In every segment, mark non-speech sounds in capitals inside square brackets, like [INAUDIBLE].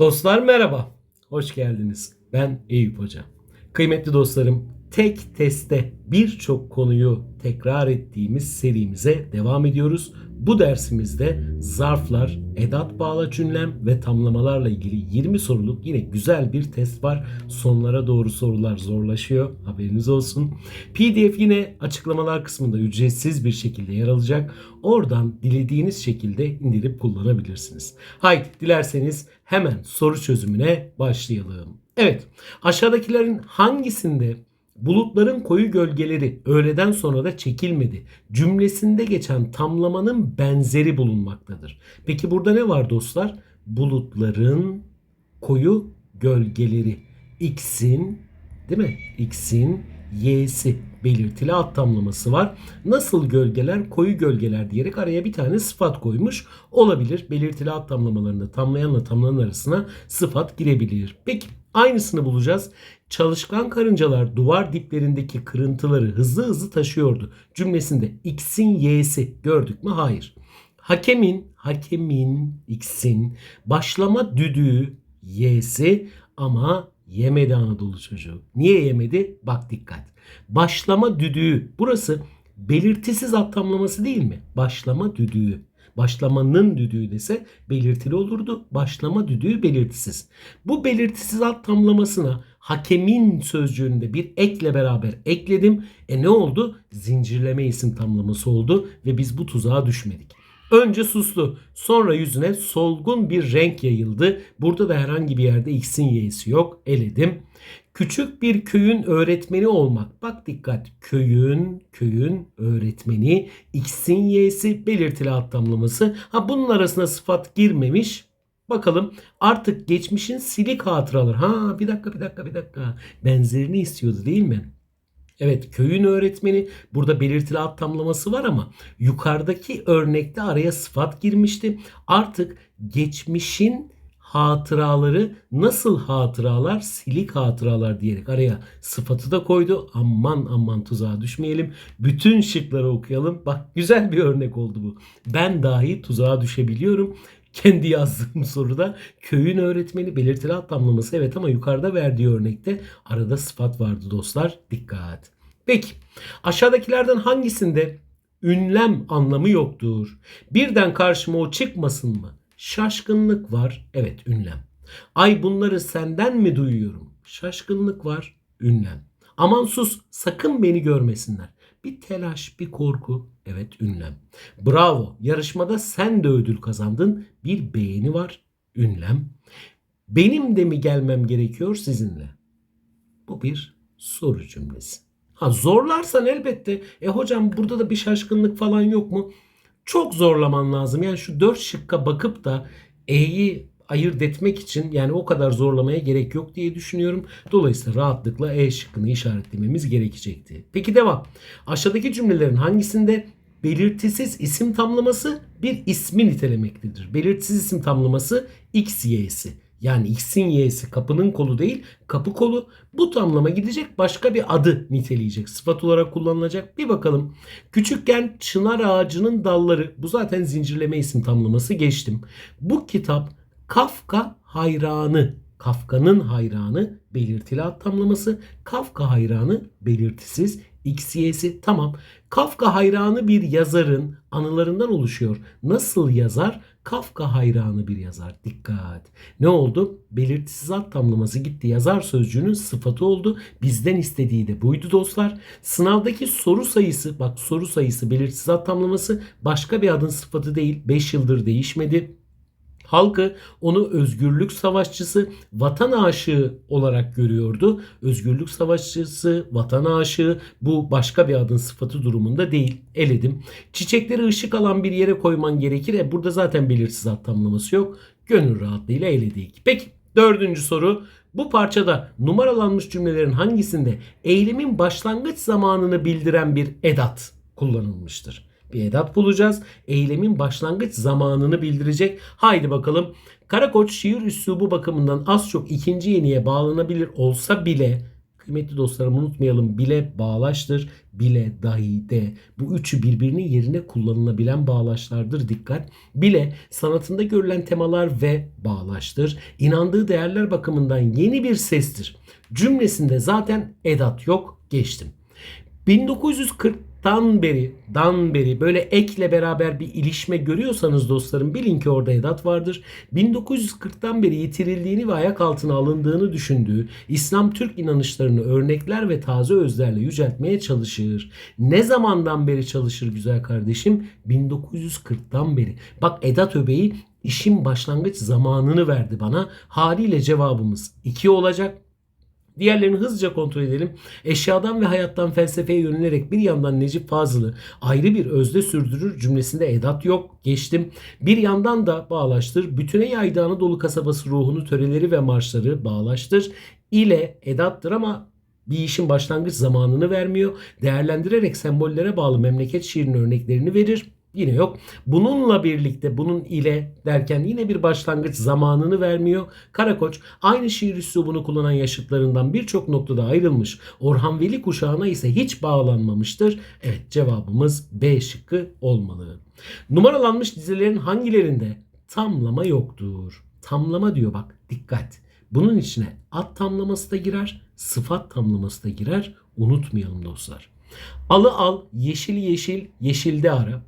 Dostlar merhaba, hoş geldiniz. Ben Eyüp Hoca. Kıymetli dostlarım, tek testte birçok konuyu tekrar ettiğimiz serimize devam ediyoruz. Bu dersimizde zarflar, edat bağlaç ünlem ve tamlamalarla ilgili 20 soruluk yine güzel bir test var. Sonlara doğru sorular zorlaşıyor. Haberiniz olsun. PDF yine açıklamalar kısmında ücretsiz bir şekilde yer alacak. Oradan dilediğiniz şekilde indirip kullanabilirsiniz. Haydi dilerseniz hemen soru çözümüne başlayalım. Evet, aşağıdakilerin hangisinde bulutların koyu gölgeleri öğleden sonra da çekilmedi cümlesinde geçen tamlamanın benzeri bulunmaktadır. Peki burada ne var dostlar? Bulutların koyu gölgeleri. X'in değil mi? X'in Y'si belirtili alt tamlaması var. Nasıl gölgeler? Koyu gölgeler diyerek araya bir tane sıfat koymuş olabilir. Belirtili alt tamlamalarında tamlayanla tamlanan arasına sıfat girebilir. Peki aynısını bulacağız. Çalışkan karıncalar duvar diplerindeki kırıntıları hızlı hızlı taşıyordu. Cümlesinde X'in Y'si gördük mü? Hayır. Hakemin, hakemin X'in başlama düdüğü Y'si ama yemedi Anadolu çocuğu. Niye yemedi? Bak dikkat. Başlama düdüğü. Burası belirtisiz alt tamlaması değil mi? Başlama düdüğü. Başlamanın düdüğü dese belirtili olurdu. Başlama düdüğü belirtisiz. Bu belirtisiz alt tamlamasına hakemin sözcüğünde bir ekle beraber ekledim. E ne oldu? Zincirleme isim tamlaması oldu ve biz bu tuzağa düşmedik. Önce sustu. Sonra yüzüne solgun bir renk yayıldı. Burada da herhangi bir yerde x'in y'si yok. Eledim. Küçük bir köyün öğretmeni olmak. Bak dikkat. Köyün, köyün öğretmeni. X'in y'si belirtili alt tamlaması. Ha bunun arasına sıfat girmemiş. Bakalım artık geçmişin silik hatıraları. Ha bir dakika bir dakika bir dakika. Benzerini istiyordu değil mi? Evet köyün öğretmeni burada belirtili alt tamlaması var ama yukarıdaki örnekte araya sıfat girmişti. Artık geçmişin hatıraları nasıl hatıralar? Silik hatıralar diyerek araya sıfatı da koydu. Aman aman tuzağa düşmeyelim. Bütün şıkları okuyalım. Bak güzel bir örnek oldu bu. Ben dahi tuzağa düşebiliyorum. Kendi yazdığım soruda köyün öğretmeni belirtili alt tamlaması evet ama yukarıda verdiği örnekte arada sıfat vardı dostlar. Dikkat. Peki aşağıdakilerden hangisinde ünlem anlamı yoktur? Birden karşıma o çıkmasın mı? Şaşkınlık var. Evet ünlem. Ay bunları senden mi duyuyorum? Şaşkınlık var. Ünlem. Aman sus sakın beni görmesinler. Bir telaş, bir korku. Evet ünlem. Bravo. Yarışmada sen de ödül kazandın. Bir beğeni var. Ünlem. Benim de mi gelmem gerekiyor sizinle? Bu bir soru cümlesi. Ha zorlarsan elbette. E hocam burada da bir şaşkınlık falan yok mu? Çok zorlaman lazım. Yani şu dört şıkka bakıp da E'yi ayırt etmek için yani o kadar zorlamaya gerek yok diye düşünüyorum. Dolayısıyla rahatlıkla E şıkkını işaretlememiz gerekecekti. Peki devam. Aşağıdaki cümlelerin hangisinde belirtisiz isim tamlaması bir ismi nitelemektedir? Belirtisiz isim tamlaması X, Y'si. Yani X'in Y'si kapının kolu değil kapı kolu. Bu tamlama gidecek başka bir adı niteleyecek. Sıfat olarak kullanılacak. Bir bakalım. Küçükken çınar ağacının dalları. Bu zaten zincirleme isim tamlaması geçtim. Bu kitap Kafka hayranı. Kafka'nın hayranı belirtili ad tamlaması. Kafka hayranı belirtisiz X, Y'si tamam. Kafka hayranı bir yazarın anılarından oluşuyor. Nasıl yazar? Kafka hayranı bir yazar. Dikkat. Ne oldu? Belirtisiz ad tamlaması gitti. Yazar sözcüğünün sıfatı oldu. Bizden istediği de buydu dostlar. Sınavdaki soru sayısı, bak soru sayısı belirtisiz ad tamlaması başka bir adın sıfatı değil. 5 yıldır değişmedi. Halkı onu özgürlük savaşçısı, vatan aşığı olarak görüyordu. Özgürlük savaşçısı, vatan aşığı bu başka bir adın sıfatı durumunda değil. Eledim. Çiçekleri ışık alan bir yere koyman gerekir. E burada zaten belirsiz ad tamlaması yok. Gönül rahatlığıyla eledik. Peki dördüncü soru. Bu parçada numaralanmış cümlelerin hangisinde eylemin başlangıç zamanını bildiren bir edat kullanılmıştır? Bir edat bulacağız. Eylemin başlangıç zamanını bildirecek. Haydi bakalım. Karakoç şiir üslubu bakımından az çok ikinci yeniye bağlanabilir olsa bile kıymetli dostlarım unutmayalım bile bağlaçtır. Bile, dahi, de. Bu üçü birbirinin yerine kullanılabilen bağlaçlardır. Dikkat. Bile sanatında görülen temalar ve bağlaçtır. İnandığı değerler bakımından yeni bir sestir. Cümlesinde zaten edat yok. Geçtim. 1940'tan beri, dan beri böyle ekle beraber bir ilişme görüyorsanız dostlarım bilin ki orada edat vardır. 1940'tan beri yitirildiğini ve ayak altına alındığını düşündüğü İslam Türk inanışlarını örnekler ve taze özlerle yüceltmeye çalışır. Ne zamandan beri çalışır güzel kardeşim? 1940'tan beri. Bak Edat Öbeği işin başlangıç zamanını verdi bana. Haliyle cevabımız 2 olacak. Diğerlerini hızlıca kontrol edelim. Eşyadan ve hayattan felsefeye yönelerek bir yandan Necip Fazıl'ı ayrı bir özde sürdürür cümlesinde edat yok. Geçtim. Bir yandan da bağlaştır. Bütüne yaydı Anadolu kasabası ruhunu töreleri ve marşları bağlaştır. ile edattır ama bir işin başlangıç zamanını vermiyor. Değerlendirerek sembollere bağlı memleket şiirinin örneklerini verir. Yine yok. Bununla birlikte bunun ile derken yine bir başlangıç zamanını vermiyor. Karakoç aynı şiir üslubunu kullanan yaşıtlarından birçok noktada ayrılmış. Orhan Veli kuşağına ise hiç bağlanmamıştır. Evet cevabımız B şıkkı olmalı. Numaralanmış dizilerin hangilerinde tamlama yoktur? Tamlama diyor bak dikkat. Bunun içine ad tamlaması da girer, sıfat tamlaması da girer. Unutmayalım dostlar. Alı al, yeşil yeşil, yeşilde ara.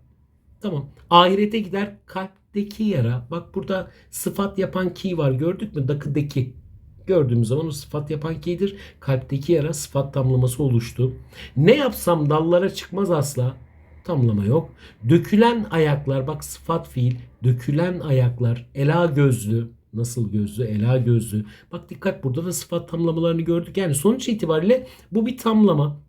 Tamam. Ahirete gider kalpteki yara. Bak burada sıfat yapan ki var. Gördük mü? Dakıdaki. Gördüğümüz zaman o sıfat yapan ki'dir. Kalpteki yara sıfat tamlaması oluştu. Ne yapsam dallara çıkmaz asla. Tamlama yok. Dökülen ayaklar bak sıfat fiil. Dökülen ayaklar. Ela gözlü. Nasıl gözlü? Ela gözlü. Bak dikkat burada da sıfat tamlamalarını gördük. Yani sonuç itibariyle bu bir tamlama.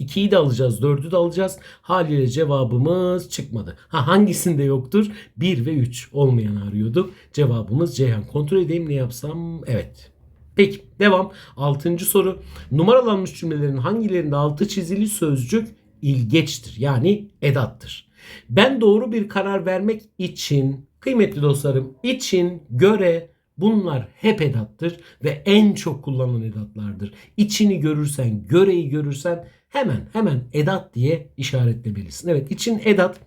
2'yi de alacağız, 4'ü de alacağız. Haliyle cevabımız çıkmadı. Ha hangisinde yoktur? 1 ve 3 olmayan arıyorduk. Cevabımız Ceyhan. Kontrol edeyim ne yapsam? Evet. Peki devam. 6. soru. Numaralanmış cümlelerin hangilerinde altı çizili sözcük ilgeçtir? Yani edattır. Ben doğru bir karar vermek için kıymetli dostlarım için göre Bunlar hep edattır ve en çok kullanılan edatlardır. İçini görürsen, göreyi görürsen hemen hemen edat diye işaretlemelisin. Evet için edat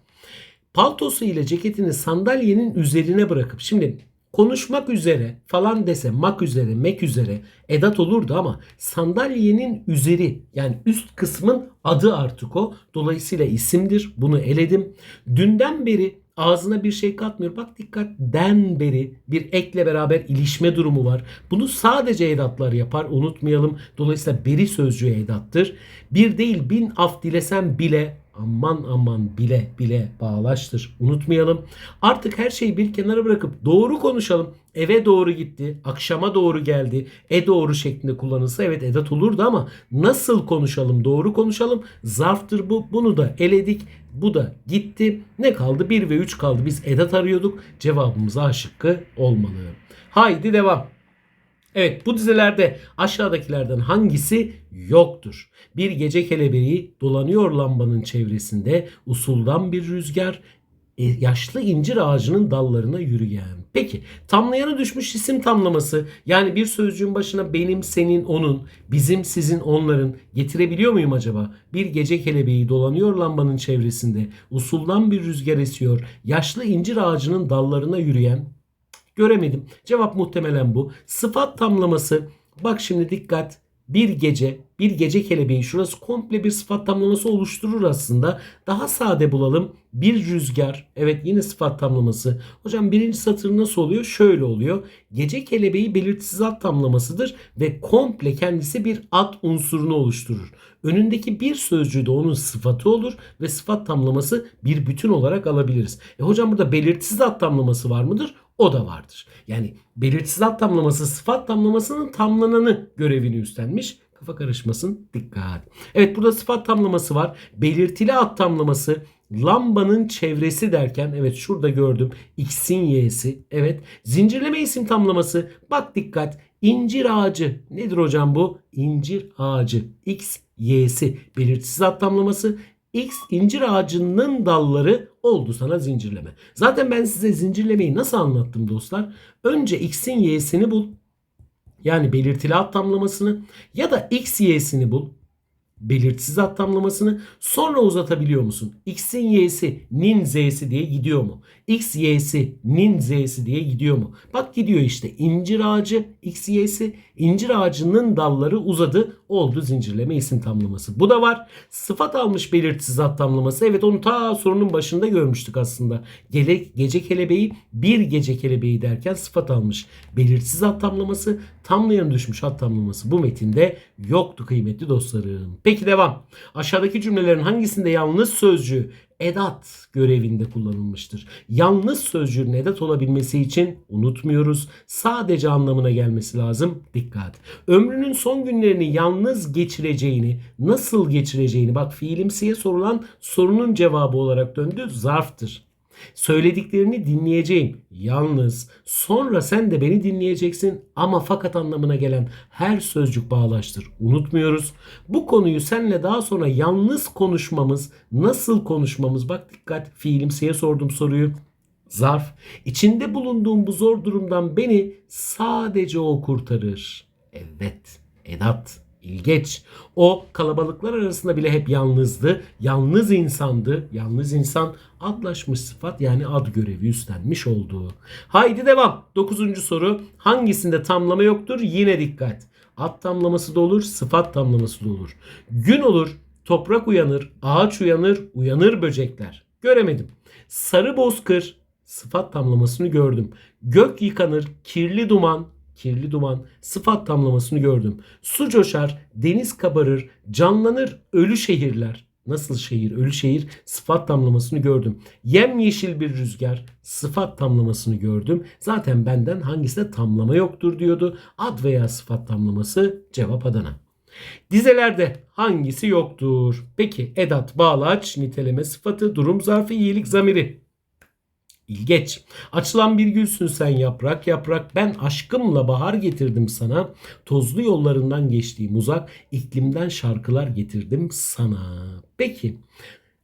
paltosu ile ceketini sandalyenin üzerine bırakıp şimdi konuşmak üzere falan dese mak üzere mek üzere edat olurdu ama sandalyenin üzeri yani üst kısmın adı artık o. Dolayısıyla isimdir. Bunu eledim. Dünden beri ağzına bir şey katmıyor. Bak dikkat den beri bir ekle beraber ilişme durumu var. Bunu sadece edatlar yapar unutmayalım. Dolayısıyla beri sözcüğü edattır. Bir değil bin af dilesen bile aman aman bile bile bağlaştır. Unutmayalım. Artık her şeyi bir kenara bırakıp doğru konuşalım. Eve doğru gitti, akşama doğru geldi, e doğru şeklinde kullanılsa evet edat olurdu ama nasıl konuşalım, doğru konuşalım. Zarftır bu. Bunu da eledik. Bu da gitti. Ne kaldı? 1 ve 3 kaldı. Biz edat arıyorduk. Cevabımız A şıkkı olmalı. Haydi devam. Evet bu dizelerde aşağıdakilerden hangisi yoktur? Bir gece kelebeği dolanıyor lambanın çevresinde usuldan bir rüzgar e, yaşlı incir ağacının dallarına yürüyen. Peki tamlayanı düşmüş isim tamlaması yani bir sözcüğün başına benim, senin, onun, bizim, sizin, onların getirebiliyor muyum acaba? Bir gece kelebeği dolanıyor lambanın çevresinde usuldan bir rüzgar esiyor yaşlı incir ağacının dallarına yürüyen Göremedim. Cevap muhtemelen bu. Sıfat tamlaması. Bak şimdi dikkat. Bir gece, bir gece kelebeği şurası komple bir sıfat tamlaması oluşturur aslında. Daha sade bulalım. Bir rüzgar. Evet yine sıfat tamlaması. Hocam birinci satır nasıl oluyor? Şöyle oluyor. Gece kelebeği belirtisiz ad tamlamasıdır ve komple kendisi bir ad unsurunu oluşturur. Önündeki bir sözcüğü de onun sıfatı olur ve sıfat tamlaması bir bütün olarak alabiliriz. E hocam burada belirtisiz ad tamlaması var mıdır? O da vardır. Yani belirtisiz ad tamlaması sıfat tamlamasının tamlananı görevini üstlenmiş. Kafa karışmasın. Dikkat. Evet burada sıfat tamlaması var. Belirtili ad tamlaması lambanın çevresi derken evet şurada gördüm x'in y'si. Evet zincirleme isim tamlaması. Bak dikkat. İncir ağacı. Nedir hocam bu? İncir ağacı. X, y'si. Belirtisiz ad tamlaması. X incir ağacının dalları oldu sana zincirleme. Zaten ben size zincirlemeyi nasıl anlattım dostlar? Önce X'in Y'sini bul. Yani belirtili ad ya da x y'sini bul belirtisiz ad sonra uzatabiliyor musun? X'in y'si nin z'si diye gidiyor mu? X y'si nin z'si diye gidiyor mu? Bak gidiyor işte incir ağacı X y'si incir ağacının dalları uzadı oldu zincirleme isim tamlaması. Bu da var. Sıfat almış belirtisiz ad tamlaması. Evet onu ta sorunun başında görmüştük aslında. Gele, gece kelebeği bir gece kelebeği derken sıfat almış. Belirtisiz ad tamlaması tamlayan düşmüş ad tamlaması bu metinde yoktu kıymetli dostlarım. Peki devam. Aşağıdaki cümlelerin hangisinde yalnız sözcüğü edat görevinde kullanılmıştır. Yalnız sözcüğün edat olabilmesi için unutmuyoruz. Sadece anlamına gelmesi lazım. Dikkat. Ömrünün son günlerini yalnız geçireceğini, nasıl geçireceğini bak fiilimsiye sorulan sorunun cevabı olarak döndü zarftır. Söylediklerini dinleyeceğim. Yalnız sonra sen de beni dinleyeceksin ama fakat anlamına gelen her sözcük bağlaştır. Unutmuyoruz. Bu konuyu senle daha sonra yalnız konuşmamız, nasıl konuşmamız bak dikkat fiilimsiye sordum soruyu. Zarf. İçinde bulunduğum bu zor durumdan beni sadece o kurtarır. Evet. Edat. İlgeç. O kalabalıklar arasında bile hep yalnızdı. Yalnız insandı. Yalnız insan adlaşmış sıfat yani ad görevi üstlenmiş olduğu. Haydi devam. Dokuzuncu soru. Hangisinde tamlama yoktur? Yine dikkat. Ad tamlaması da olur, sıfat tamlaması da olur. Gün olur, toprak uyanır, ağaç uyanır, uyanır böcekler. Göremedim. Sarı bozkır, sıfat tamlamasını gördüm. Gök yıkanır, kirli duman, kirli duman sıfat tamlamasını gördüm. Su coşar, deniz kabarır, canlanır ölü şehirler. Nasıl şehir, ölü şehir sıfat tamlamasını gördüm. Yem yeşil bir rüzgar sıfat tamlamasını gördüm. Zaten benden hangisi de tamlama yoktur diyordu. Ad veya sıfat tamlaması cevap Adana. Dizelerde hangisi yoktur? Peki edat, bağlaç, niteleme sıfatı, durum zarfı, iyilik zamiri. İlgeç. Açılan bir gülsün sen yaprak yaprak. Ben aşkımla bahar getirdim sana. Tozlu yollarından geçtiğim uzak iklimden şarkılar getirdim sana. Peki.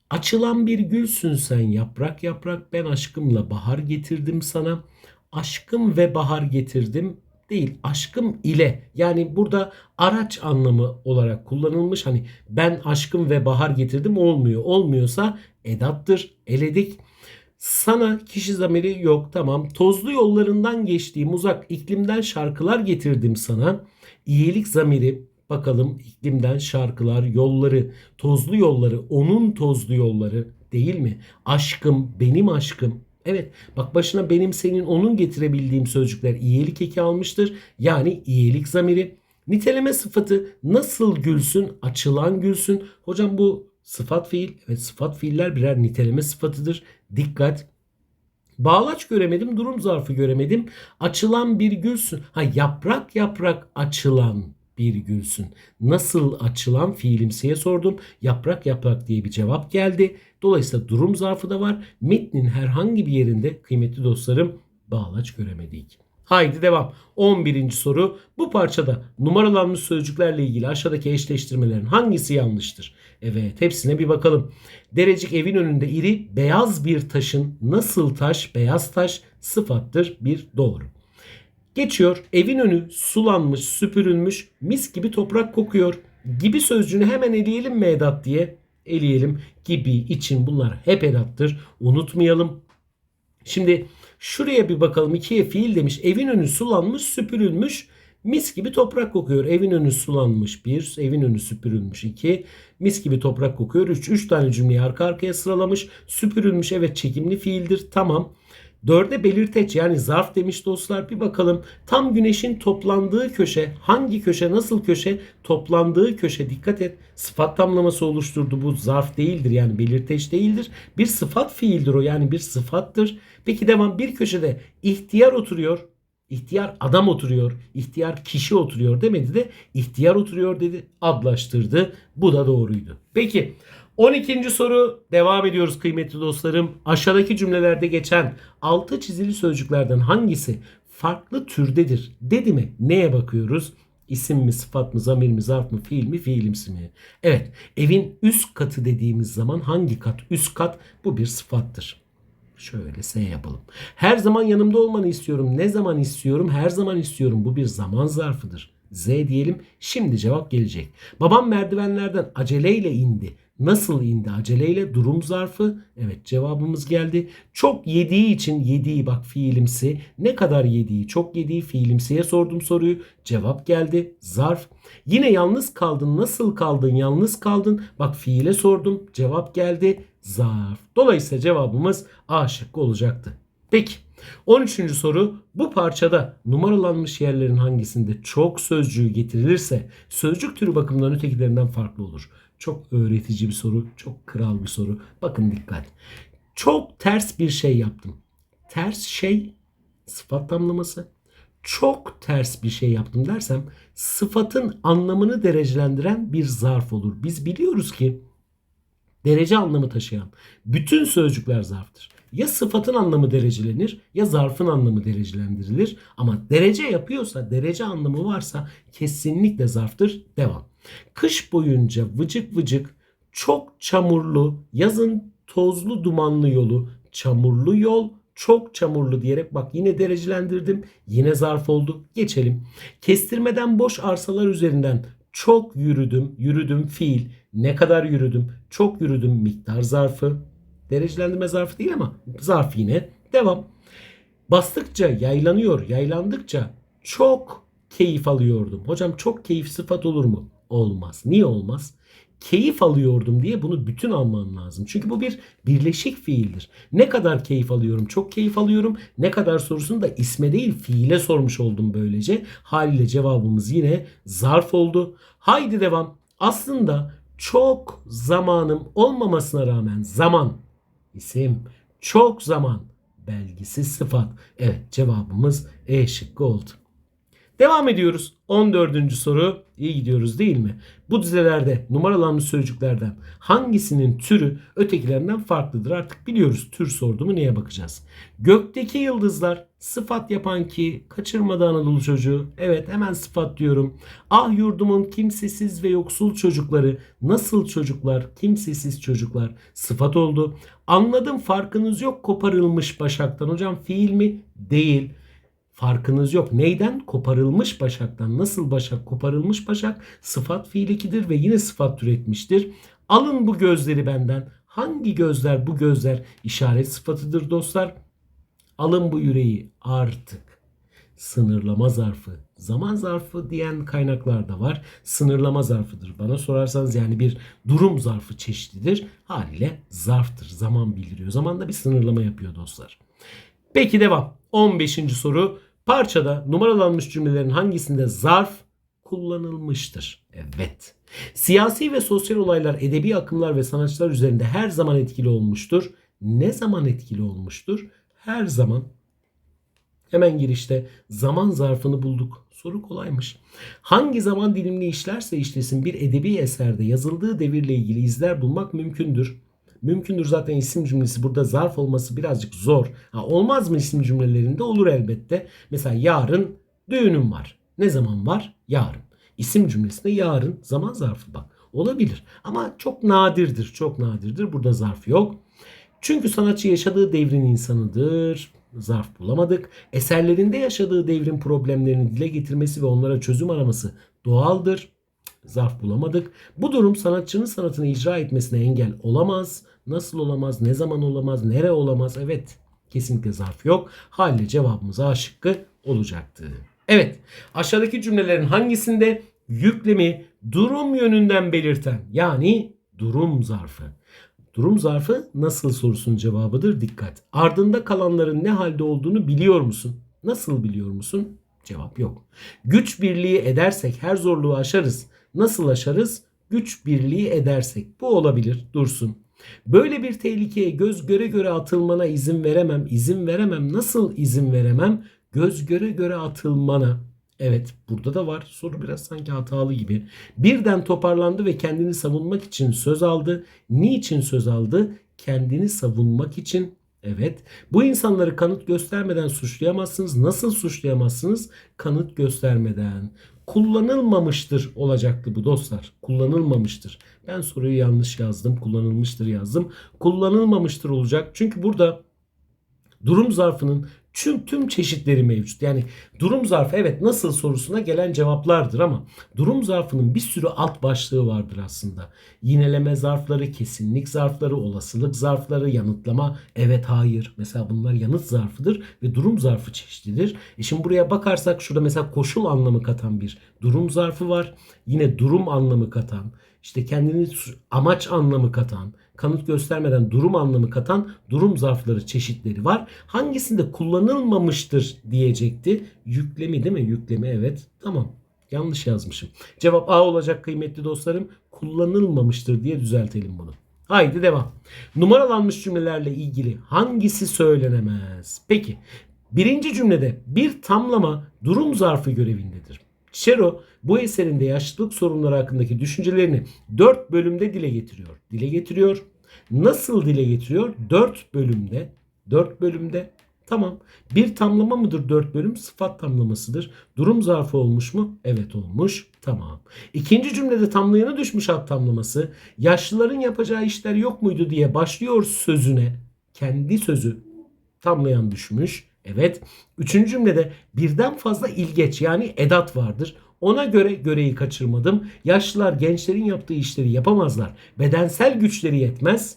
Açılan bir gülsün sen yaprak yaprak. Ben aşkımla bahar getirdim sana. Aşkım ve bahar getirdim değil aşkım ile yani burada araç anlamı olarak kullanılmış hani ben aşkım ve bahar getirdim olmuyor olmuyorsa edattır eledik sana kişi zamiri yok tamam. Tozlu yollarından geçtiğim uzak iklimden şarkılar getirdim sana. İyilik zamiri bakalım iklimden şarkılar yolları tozlu yolları onun tozlu yolları değil mi? Aşkım benim aşkım Evet bak başına benim senin onun getirebildiğim sözcükler iyilik eki almıştır. Yani iyilik zamiri. Niteleme sıfatı nasıl gülsün açılan gülsün. Hocam bu sıfat fiil. Evet sıfat fiiller birer niteleme sıfatıdır. Dikkat. Bağlaç göremedim, durum zarfı göremedim. Açılan bir gülsün. Ha yaprak yaprak açılan bir gülsün. Nasıl açılan fiilimsiye sordum. Yaprak yaprak diye bir cevap geldi. Dolayısıyla durum zarfı da var. Metnin herhangi bir yerinde kıymetli dostlarım bağlaç göremedik. Haydi devam. 11. soru. Bu parçada numaralanmış sözcüklerle ilgili aşağıdaki eşleştirmelerin hangisi yanlıştır? Evet hepsine bir bakalım. Derecik evin önünde iri beyaz bir taşın nasıl taş beyaz taş sıfattır bir doğru. Geçiyor evin önü sulanmış süpürülmüş mis gibi toprak kokuyor. Gibi sözcüğünü hemen eleyelim mi edat diye eleyelim. Gibi için bunlar hep edattır unutmayalım. Şimdi şuraya bir bakalım ikiye fiil demiş evin önü sulanmış süpürülmüş Mis gibi toprak kokuyor. Evin önü sulanmış bir, evin önü süpürülmüş iki, mis gibi toprak kokuyor üç. Üç tane cümleyi arka arkaya sıralamış. Süpürülmüş evet çekimli fiildir. Tamam. Dörde belirteç yani zarf demiş dostlar. Bir bakalım tam güneşin toplandığı köşe hangi köşe nasıl köşe toplandığı köşe dikkat et. Sıfat tamlaması oluşturdu bu zarf değildir yani belirteç değildir. Bir sıfat fiildir o yani bir sıfattır. Peki devam bir köşede ihtiyar oturuyor İhtiyar adam oturuyor, ihtiyar kişi oturuyor demedi de ihtiyar oturuyor dedi, adlaştırdı. Bu da doğruydu. Peki 12. soru devam ediyoruz kıymetli dostlarım. Aşağıdaki cümlelerde geçen altı çizili sözcüklerden hangisi farklı türdedir dedi mi? Neye bakıyoruz? İsim mi, sıfat mı, zamir mi, zarf mı, fiil mi, fiilimsi mi? Evet, evin üst katı dediğimiz zaman hangi kat? Üst kat bu bir sıfattır. Şöyle S yapalım. Her zaman yanımda olmanı istiyorum. Ne zaman istiyorum? Her zaman istiyorum. Bu bir zaman zarfıdır. Z diyelim. Şimdi cevap gelecek. Babam merdivenlerden aceleyle indi. Nasıl indi aceleyle? Durum zarfı. Evet cevabımız geldi. Çok yediği için yediği bak fiilimsi. Ne kadar yediği? Çok yediği fiilimsiye sordum soruyu. Cevap geldi. Zarf. Yine yalnız kaldın. Nasıl kaldın? Yalnız kaldın. Bak fiile sordum. Cevap geldi. Zarf. Dolayısıyla cevabımız A şıkkı olacaktı. Peki. 13. soru bu parçada numaralanmış yerlerin hangisinde çok sözcüğü getirilirse sözcük türü bakımından ötekilerinden farklı olur. Çok öğretici bir soru, çok kral bir soru. Bakın dikkat. Çok ters bir şey yaptım. Ters şey sıfat tamlaması. Çok ters bir şey yaptım dersem sıfatın anlamını derecelendiren bir zarf olur. Biz biliyoruz ki derece anlamı taşıyan bütün sözcükler zarftır. Ya sıfatın anlamı derecelenir ya zarfın anlamı derecelendirilir. Ama derece yapıyorsa, derece anlamı varsa kesinlikle zarftır. Devam. Kış boyunca vıcık vıcık çok çamurlu, yazın tozlu dumanlı yolu, çamurlu yol, çok çamurlu diyerek bak yine derecelendirdim. Yine zarf oldu. Geçelim. Kestirmeden boş arsalar üzerinden çok yürüdüm. Yürüdüm fiil. Ne kadar yürüdüm? Çok yürüdüm miktar zarfı. Derecelendirme zarfı değil ama zarf yine. Devam. Bastıkça yaylanıyor. Yaylandıkça çok keyif alıyordum. Hocam çok keyif sıfat olur mu? Olmaz. Niye olmaz? Keyif alıyordum diye bunu bütün alman lazım. Çünkü bu bir birleşik fiildir. Ne kadar keyif alıyorum? Çok keyif alıyorum. Ne kadar sorusunu da isme değil fiile sormuş oldum böylece. Haliyle cevabımız yine zarf oldu. Haydi devam. Aslında çok zamanım olmamasına rağmen zaman isim çok zaman belgisi sıfat. Evet cevabımız E şıkkı oldu. Devam ediyoruz. 14. soru. İyi gidiyoruz değil mi? Bu dizelerde numaralanmış sözcüklerden hangisinin türü ötekilerinden farklıdır? Artık biliyoruz tür sordu mu neye bakacağız? Gökteki yıldızlar sıfat yapan ki kaçırmadı Anadolu çocuğu. Evet hemen sıfat diyorum. Ah yurdumun kimsesiz ve yoksul çocukları nasıl çocuklar kimsesiz çocuklar sıfat oldu. Anladım farkınız yok koparılmış başaktan. Hocam fiil mi? Değil. Farkınız yok. Neyden? Koparılmış başaktan. Nasıl başak? Koparılmış başak sıfat fiil ikidir ve yine sıfat türetmiştir. Alın bu gözleri benden. Hangi gözler bu gözler? İşaret sıfatıdır dostlar. Alın bu yüreği artık. Sınırlama zarfı, zaman zarfı diyen kaynaklar da var. Sınırlama zarfıdır. Bana sorarsanız yani bir durum zarfı çeşididir. Haliyle zarftır. Zaman bildiriyor. Zaman da bir sınırlama yapıyor dostlar. Peki devam. 15. soru. Parçada numaralanmış cümlelerin hangisinde zarf kullanılmıştır? Evet. Siyasi ve sosyal olaylar, edebi akımlar ve sanatçılar üzerinde her zaman etkili olmuştur. Ne zaman etkili olmuştur? Her zaman. Hemen girişte zaman zarfını bulduk. Soru kolaymış. Hangi zaman dilimini işlerse işlesin bir edebi eserde yazıldığı devirle ilgili izler bulmak mümkündür. Mümkündür zaten isim cümlesi burada zarf olması birazcık zor. Ha, olmaz mı isim cümlelerinde? Olur elbette. Mesela yarın düğünüm var. Ne zaman var? Yarın. İsim cümlesinde yarın zaman zarfı bak. Olabilir ama çok nadirdir. Çok nadirdir. Burada zarf yok. Çünkü sanatçı yaşadığı devrin insanıdır. Zarf bulamadık. Eserlerinde yaşadığı devrin problemlerini dile getirmesi ve onlara çözüm araması doğaldır. Zarf bulamadık. Bu durum sanatçının sanatını icra etmesine engel olamaz. Nasıl olamaz? Ne zaman olamaz? Nere olamaz? Evet. Kesinlikle zarf yok. Haliyle cevabımız A şıkkı olacaktı. Evet. Aşağıdaki cümlelerin hangisinde yüklemi durum yönünden belirten yani durum zarfı. Durum zarfı nasıl sorusunun cevabıdır. Dikkat. Ardında kalanların ne halde olduğunu biliyor musun? Nasıl biliyor musun? Cevap yok. Güç birliği edersek her zorluğu aşarız. Nasıl aşarız? Güç birliği edersek. Bu olabilir. Dursun. Böyle bir tehlikeye göz göre göre atılmana izin veremem. İzin veremem. Nasıl izin veremem? Göz göre göre atılmana. Evet burada da var. Soru biraz sanki hatalı gibi. Birden toparlandı ve kendini savunmak için söz aldı. Niçin söz aldı? Kendini savunmak için. Evet. Bu insanları kanıt göstermeden suçlayamazsınız. Nasıl suçlayamazsınız? Kanıt göstermeden. Kullanılmamıştır olacaktı bu dostlar. Kullanılmamıştır. Ben soruyu yanlış yazdım. Kullanılmıştır yazdım. Kullanılmamıştır olacak. Çünkü burada Durum zarfının tüm, tüm çeşitleri mevcut. Yani durum zarfı evet nasıl sorusuna gelen cevaplardır ama durum zarfının bir sürü alt başlığı vardır aslında. Yineleme zarfları, kesinlik zarfları, olasılık zarfları, yanıtlama, evet hayır. Mesela bunlar yanıt zarfıdır ve durum zarfı çeşididir. E şimdi buraya bakarsak şurada mesela koşul anlamı katan bir durum zarfı var. Yine durum anlamı katan, işte kendini amaç anlamı katan, kanıt göstermeden durum anlamı katan durum zarfları çeşitleri var. Hangisinde kullanılmamıştır diyecekti. Yüklemi değil mi? Yüklemi evet. Tamam. Yanlış yazmışım. Cevap A olacak kıymetli dostlarım. Kullanılmamıştır diye düzeltelim bunu. Haydi devam. Numaralanmış cümlelerle ilgili hangisi söylenemez? Peki birinci cümlede bir tamlama durum zarfı görevindedir. Cicero bu eserinde yaşlılık sorunları hakkındaki düşüncelerini 4 bölümde dile getiriyor. Dile getiriyor. Nasıl dile getiriyor? 4 bölümde. 4 bölümde. Tamam. Bir tamlama mıdır 4 bölüm? Sıfat tamlamasıdır. Durum zarfı olmuş mu? Evet olmuş. Tamam. İkinci cümlede tamlayanı düşmüş ad tamlaması. Yaşlıların yapacağı işler yok muydu diye başlıyor sözüne. Kendi sözü tamlayan düşmüş. Evet. Üçüncü cümlede birden fazla ilgeç yani edat vardır. Ona göre göreyi kaçırmadım. Yaşlılar gençlerin yaptığı işleri yapamazlar. Bedensel güçleri yetmez.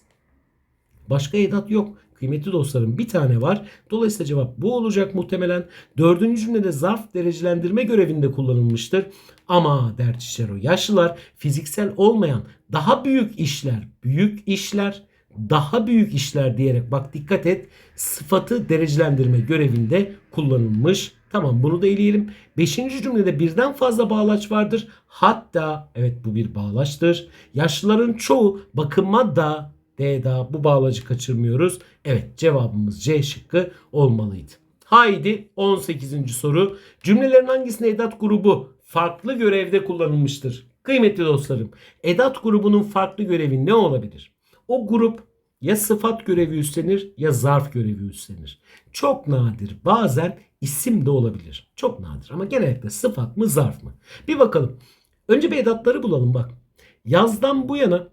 Başka edat yok. Kıymetli dostlarım bir tane var. Dolayısıyla cevap bu olacak muhtemelen. Dördüncü cümlede zarf derecelendirme görevinde kullanılmıştır. Ama der Cicero yaşlılar fiziksel olmayan daha büyük işler, büyük işler, daha büyük işler diyerek bak dikkat et sıfatı derecelendirme görevinde kullanılmış. Tamam bunu da eleyelim. Beşinci cümlede birden fazla bağlaç vardır. Hatta evet bu bir bağlaçtır. Yaşlıların çoğu bakıma da D'da bu bağlacı kaçırmıyoruz. Evet cevabımız C şıkkı olmalıydı. Haydi 18. soru. Cümlelerin hangisinde edat grubu farklı görevde kullanılmıştır? Kıymetli dostlarım, edat grubunun farklı görevi ne olabilir? O grup ya sıfat görevi üstlenir ya zarf görevi üstlenir. Çok nadir bazen isim de olabilir. Çok nadir ama genellikle sıfat mı zarf mı? Bir bakalım. Önce bir edatları bulalım bak. Yazdan bu yana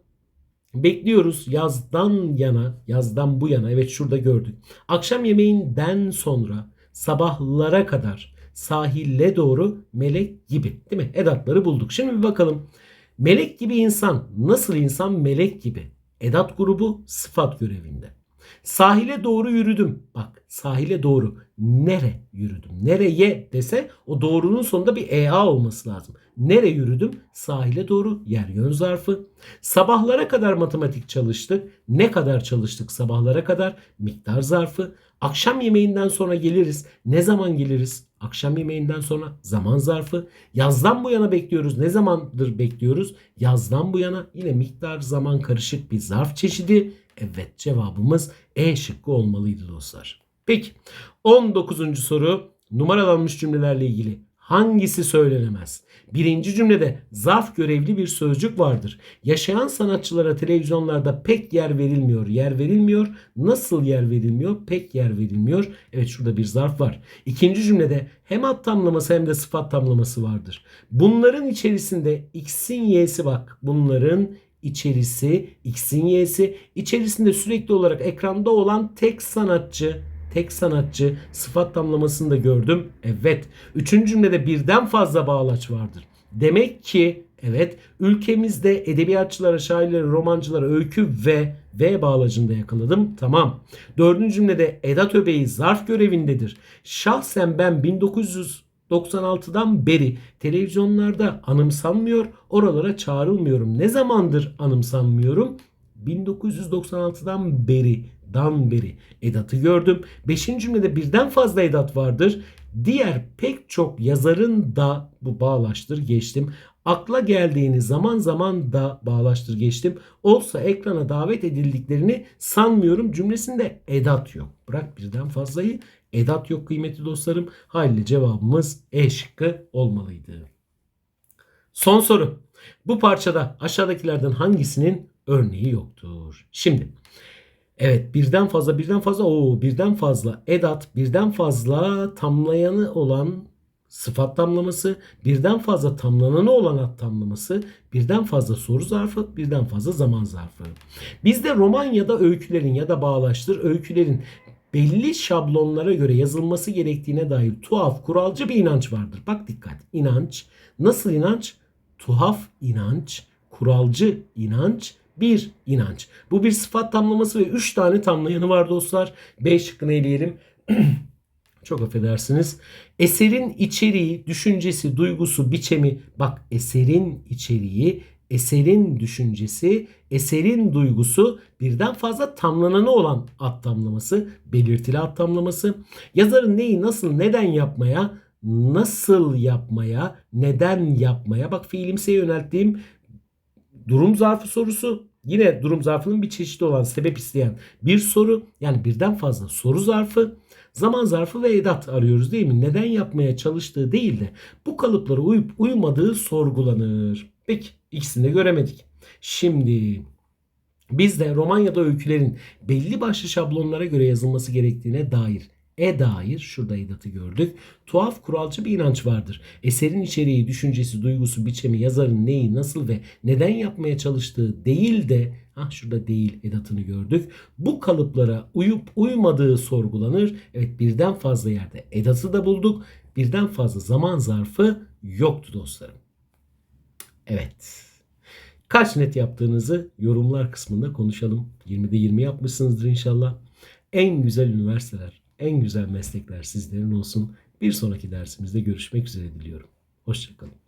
bekliyoruz. Yazdan yana, yazdan bu yana evet şurada gördük. Akşam yemeğinden sonra sabahlara kadar sahile doğru melek gibi değil mi? Edatları bulduk. Şimdi bir bakalım. Melek gibi insan nasıl insan melek gibi? Edat grubu sıfat görevinde. Sahile doğru yürüdüm. Bak sahile doğru. Nere yürüdüm? Nereye dese o doğrunun sonunda bir EA olması lazım. Nere yürüdüm? Sahile doğru yer yön zarfı. Sabahlara kadar matematik çalıştık. Ne kadar çalıştık sabahlara kadar? Miktar zarfı. Akşam yemeğinden sonra geliriz. Ne zaman geliriz? Akşam yemeğinden sonra zaman zarfı. Yazdan bu yana bekliyoruz. Ne zamandır bekliyoruz? Yazdan bu yana yine miktar zaman karışık bir zarf çeşidi. Evet cevabımız E şıkkı olmalıydı dostlar. Peki 19. soru numaralanmış cümlelerle ilgili hangisi söylenemez? Birinci cümlede zarf görevli bir sözcük vardır. Yaşayan sanatçılara televizyonlarda pek yer verilmiyor. Yer verilmiyor. Nasıl yer verilmiyor? Pek yer verilmiyor. Evet şurada bir zarf var. İkinci cümlede hem ad tamlaması hem de sıfat tamlaması vardır. Bunların içerisinde x'in y'si bak. Bunların içerisi x'in y'si içerisinde sürekli olarak ekranda olan tek sanatçı tek sanatçı sıfat tamlamasını da gördüm. Evet. Üçüncü cümlede birden fazla bağlaç vardır. Demek ki evet ülkemizde edebiyatçılara, şairlere, romancılara öykü ve V bağlacında yakaladım. Tamam. Dördüncü cümlede edat öbeği zarf görevindedir. Şahsen ben 1996'dan beri televizyonlarda anımsanmıyor, oralara çağrılmıyorum. Ne zamandır anımsanmıyorum? 1996'dan beri dan beri edatı gördüm. Beşinci cümlede birden fazla edat vardır. Diğer pek çok yazarın da bu bağlaştır geçtim. Akla geldiğini zaman zaman da bağlaştır geçtim. Olsa ekrana davet edildiklerini sanmıyorum cümlesinde edat yok. Bırak birden fazlayı edat yok kıymetli dostlarım. Hayli cevabımız E şıkkı olmalıydı. Son soru. Bu parçada aşağıdakilerden hangisinin örneği yoktur? Şimdi Evet birden fazla birden fazla o birden fazla edat birden fazla tamlayanı olan sıfat tamlaması birden fazla tamlananı olan ad tamlaması birden fazla soru zarfı birden fazla zaman zarfı. Bizde roman ya da öykülerin ya da bağlaştır öykülerin belli şablonlara göre yazılması gerektiğine dair tuhaf kuralcı bir inanç vardır. Bak dikkat. İnanç. Nasıl inanç? Tuhaf inanç, kuralcı inanç, bir inanç. Bu bir sıfat tamlaması ve 3 tane tamlayanı var dostlar. B şıkkını eleyelim. [CLEARS THROAT] Çok affedersiniz. Eserin içeriği, düşüncesi, duygusu, biçemi. Bak eserin içeriği, eserin düşüncesi, eserin duygusu birden fazla tamlananı olan ad tamlaması, belirtili ad tamlaması. Yazarın neyi nasıl neden yapmaya, nasıl yapmaya, neden yapmaya. Bak fiilimseye yönelttiğim durum zarfı sorusu. Yine durum zarfının bir çeşidi olan sebep isteyen bir soru. Yani birden fazla soru zarfı. Zaman zarfı ve edat arıyoruz değil mi? Neden yapmaya çalıştığı değil de bu kalıplara uyup uymadığı sorgulanır. Peki ikisini de göremedik. Şimdi biz de roman ya da öykülerin belli başlı şablonlara göre yazılması gerektiğine dair e dair şurada edatı gördük. Tuhaf kuralcı bir inanç vardır. Eserin içeriği, düşüncesi, duygusu, biçimi, yazarın neyi, nasıl ve neden yapmaya çalıştığı değil de ah şurada değil edatını gördük. Bu kalıplara uyup uymadığı sorgulanır. Evet birden fazla yerde edatı da bulduk. Birden fazla zaman zarfı yoktu dostlarım. Evet. Kaç net yaptığınızı yorumlar kısmında konuşalım. 20'de 20 yapmışsınızdır inşallah. En güzel üniversiteler, en güzel meslekler sizlerin olsun. Bir sonraki dersimizde görüşmek üzere diliyorum. Hoşçakalın.